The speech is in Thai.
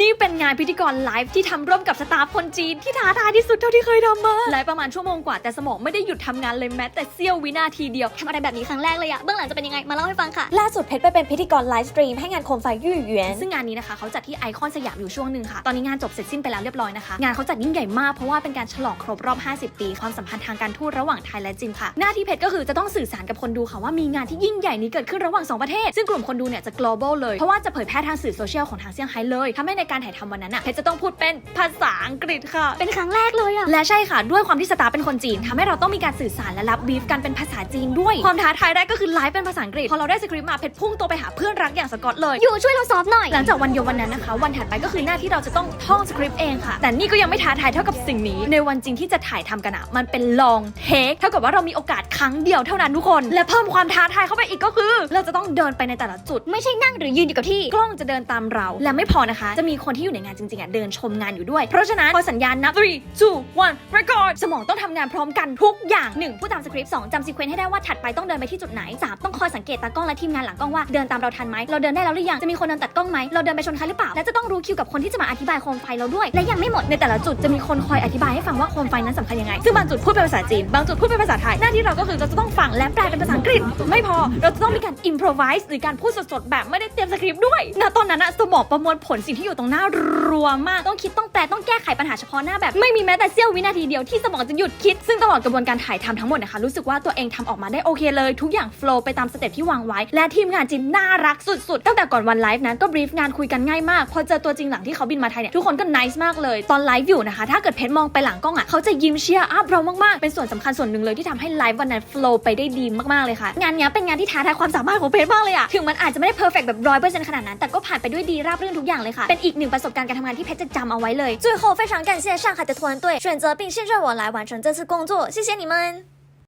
นี่ เป็นงานพิธีกรไลฟ์ที่ทำร่วมกับสตาฟคนจีนที่ท้าทายที่สุดเท่าที่เคยทำมาไลฟ์ประมาณชั่วโมงกว่าแต่สมองไม่ได้หยุดทำงานเลยแม้แต่เสี้ยววินาทีเดียวทำอะไรแบบนี้ครั้งแรกเลยอะเบื้องหลังจะเป็นยังไงมาเล่าให้ฟังค่ะล่าสุดเพชรไปเป็นพิธีกรไลฟ์สตรีมให้งานโคมไฟยู่หยวนซึ่งงานนี้นะคะเขาจัดที่ไอคอนสยามอยู่ช่วงหนึ่งค่ะตอนนี้งานจบเสร็จสิ้นไปแล้วเรียบร้อยนะคะงานเขาจัดยิ่งใหญ่มากเพราะว่าเป็นการฉลองครบรอบ 50 ปี ความสัมพันธ์ทางการทูตระหว่างไทยและจีนค่ะ หน้าที่เพชรก็คือจะต้องสื่อสารกับคนดูค่ะว่ามีงานที่ยิ่งใหญ่นี้เกิดขึ้นระหว่างสองประเทศ ซึ่งกลุ่มคนดูเนี่ยจะ global เลยเพราะว่าจะเผยแพร่ทางสื่อโซเชียลของทางเซี่ยงไฮ้เลยทำให้ในการถ่ายทำวันนั้นน่ะเพชรจะต้องพูดเป็นภาษาอังกฤษค่ะ เป็นครั้งแรกเลยอะและใช่ค่ะ ด้วยความที่สตาร์เป็นคนจีนทำให้เราต้องมีการสื่อสารและรับบีฟกันเป็นภาษาจีนด้วยความท้าทายแรกก็คือไลฟ์เป็นภาษาอังกฤษพอเราได้สคริปต์มาเพชรพุ่งตัวไปหาเพื่อนรักอย่างสกอตเลยอยู่ช่วยเราซอฟหน่อยหลังจากวันเดียววันนั้นนะคะ วันถัดไปก็คือหน้าที่เราจะต้องท่องสคริปต์เองค่ะ แต่นี่ก็ยังไม่ท้าทายเท่ากับสิ่งนี้ ในวันจริงที่จะถ่ายทำกันอะมันเป็นลองเทคเท่ากับว่าเรามีโอกาสครั้งเดียวเท่านั้นทุกคน และเพิ่มความท้าทายเข้าไปอีกก็คือ เราจะต้องเดินไปในแต่ละจุด ไม่ใช่นั่งหรือยืนอยู่กับที่กล้องจะเดินตามเรา และไม่พอนะคะ จะมีคนที่อยู่ในงานจริงๆอะเดินชมงานอยู่ด้วย เพราะฉะนั้นพอสัญญาณนับ three two one record สมองต้องทำงานพร้อมกันทุกอย่าง 1. ผู้ตามสคริปต์ 2. จำซีเควนต์ให้ได้ว่าถัดไปต้องเดินไปที่จุดไหน 3. ต้องคอยสังเกตตากล้องและทีมงานหลังกล้องว่าเดินตามเราทันไหมเราเดินได้แล้วหรือยังจะมีคนเดินตัดกล้องไหมเราเดินไปชนใครหรือเปล่าและจะต้องรู้คิวกับคนที่จะมาอธิบายโคมไฟเราด้วย และยังไม่หมดในแต่ละจุดจะมีคนคอยอธิบายให้ฟังว่าโคมไฟนั้นสำคัญยังไงซึ่งบางจุดพูดเป็นภาษาจีนบางจุดพูดเป็นภาษาไทยหน้าที่เราก็คือเราจะต้องฟังและแปลเป็นภาษาอังกฤษไม่พอเราจะต้องมีการ improvise หรือการพูดสดๆแบบไม่ได้เตรียมสคริปต์ด้วยณตอนนั้นอะสมองประมวลผลสิ่งที่อยู่ตรงหน้ารัวมากต้องคิดต้องแปลต้องแก้ไขปัญหาเฉพาะหน้าแบบ ไม่มีแม้แต่เสี้ยววินาทีเดียวที่สมองจะหยุดคิด ซึ่งตลอดกระบวนการถ่ายทำทั้งหมดนะคะรู้สึกว่าตัวเองทำออกมาได้โอเคเลย ทุกอย่างโฟล์ไปตามสเต็ปที่วางไว้ และทีมงานจีนน่ารักสุดๆ ตั้งแต่ก่อนวันไลฟ์นั้นก็บรีฟงานคุยกันง่ายมาก พอเจอตัวจริงหลังที่เขาบินมาไทยเนี่ยทุกคนก็ nice มากเลยตอนไลฟ์อยู่นะคะถ้าเกิดเพชรมองไปหลังกล้องอะเขาจะยิ้มเชียร์อัพเรามากๆเป็นส่วนสำคัญส่วนหนึ่งเลยที่ทำให้ไลฟ์วันนั้นโฟล์ไปได้ดีมากๆเลยค่ะงานนี้เป็นงานที่ท้าทายความสามารถของเพชรมากเลยอะถึงมันอาจจะไม่ได้เพอร์เฟกแบบร้อยเปอร์เซ็นต์ขนาดนั้นแต่ก็ผ่านไปด้วยดีราบรื่นทุกอย่างเลยค่ะเป็นอีกหนึ่งประสบการณ์การทำงานที่เพชรจะจำเอาไว้เลย 最后非常感谢上海的团队选择并信任我来完成这次工作，谢谢你们。